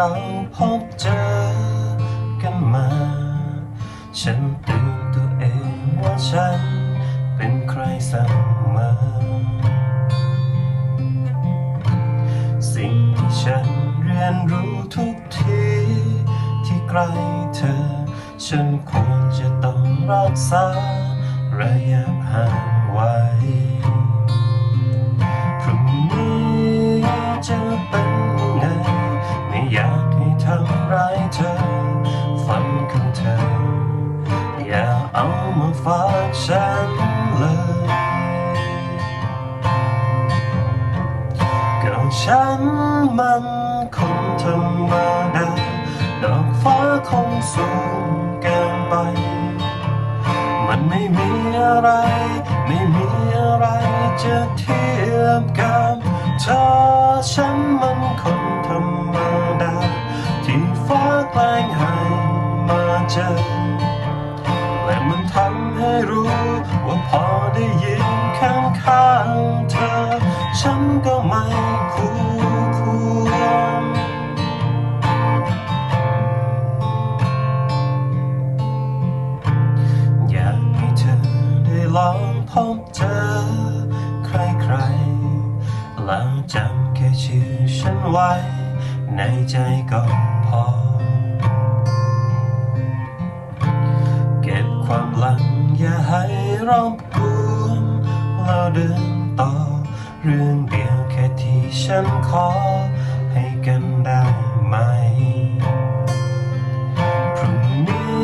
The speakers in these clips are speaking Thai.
เราพบเจอกันมา ฉันเตือนตัวเองว่าฉันเป็นใครเสมอสิ่งที่ฉันเรียนรู้ทุกที ที่ใกล้เธอ ฉันควรจะต้องรักษาระยะห่าง เอามาฝากฉันเลยก็ฉันมันคงธรรมดาดอกฟ้าคงสูงเกินไป มันไม่มีอะไร ไม่มีอะไรจะเทียบกับเธอฉันมันคนธรรมดาที่ฟ้าแกล้งให้มาเจอ พอได้ยินข้างข้างๆเธอ ฉันก็ไม่คู่ควรอยากให้เธอได้ลองพบเจอ ใครๆแล้วจำแค่ชื่อฉันไว้ ในใจก็พอ ให้รบกวนเราเดินต่อ เรื่องเดียวแค่ที่ฉันขอ ให้กันได้ไหม พรุ่งนี้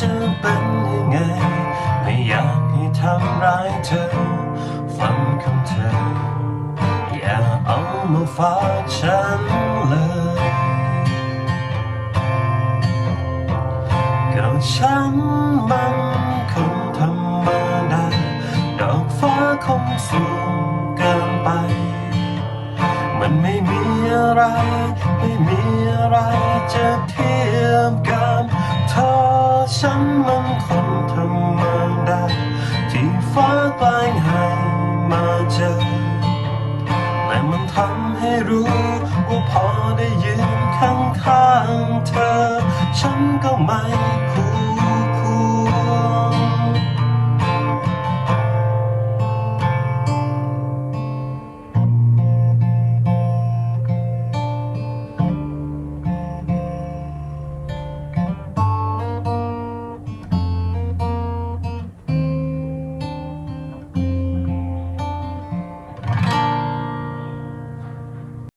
จะเป็นยังไง ไม่อยากให้ทำร้ายเธอ ฝันของเธอ อย่าเอามาฝากฉัน เลยก็ฉันมันคงธรรมดาดอกฟ้าคงสูงเกินไป มันไม่มีอะไร ไม่มีอะไรจะเทียบกับเธอฉันมันคนธรรมดาที่ฟ้าแกลหาำให้รู้ว่าพอได้ยืนข้างๆเธอ ฉันก็ไม่คู